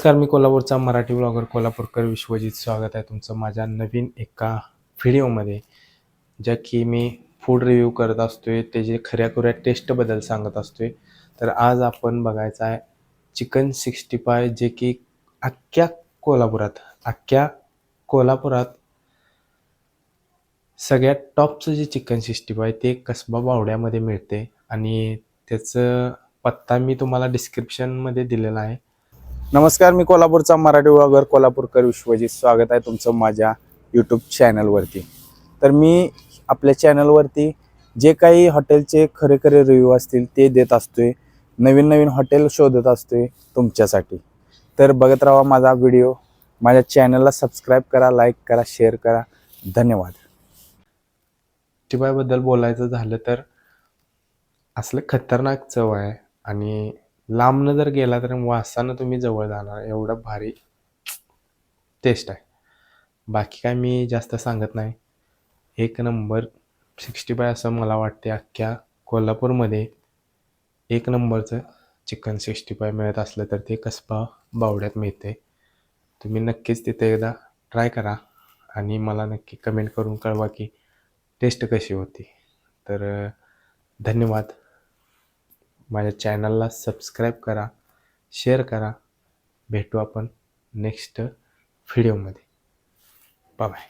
नमस्कार मी कोल्हापूरचा मराठी ब्लॉगर कोल्हापूरकर विश्वजित. स्वागत आहे तुमचं माझ्या नवीन एका व्हिडिओमध्ये. ज्या की मी फूड रिव्ह्यू करत असतोय त्याचे खऱ्या खुऱ्या टेस्टबद्दल सांगत असतोय. तर आज आपण बघायचं आहे चिकन सिक्स्टी फाय जे की अख्ख्या कोल्हापुरात अख्ख्या कोल्हापुरात सगळ्यात टॉपचं जे चिकन सिक्स्टी फाय ते कसबा बावड्यामध्ये मिळते. आणि त्याचं पत्ता मी तुम्हाला डिस्क्रिप्शनमध्ये दिलेला आहे. नमस्कार मी कोल्हापूरचा मराठी ब्लॉगर कोल्हापूरकर विश्वजीत. स्वागत आहे तुमचं माझ्या यूट्यूब चॅनलवरती तर मी आपल्या चॅनलवरती जे काही हॉटेलचे खरे खरे रिव्ह्यू असतील ते देत असतोय. नवीन नवीन हॉटेल शोधत असतोय तुमच्यासाठी. तर बघत राहा माझा व्हिडिओ माझ्या चॅनलला सबस्क्राईब करा लाईक करा शेअर करा. धन्यवाद. बद्दल बोलायचं झालं तर असलं खतरनाक चव आहे आणि लांबनं जर गेला तर वासानं तुम्ही जवळ जाणार. एवढं भारी टेस्ट आहे. बाकी काय मी जास्त सांगत नाही. एक नंबर सिक्स्टी फाय असं मला वाटते अख्ख्या कोल्हापूरमध्ये एक नंबरचं चिकन सिक्स्टी फाय मिळत असलं तर ते कसबा बावड्यात मिळते. तुम्ही नक्कीच तिथे एकदा ट्राय करा आणि मला नक्की कमेंट करून कळवा की टेस्ट कशी होती. तर धन्यवाद. माझ्या चॅनलला सबस्क्राईब करा शेअर करा. भेटू आपण नेक्स्ट व्हिडिओमध्ये. बाय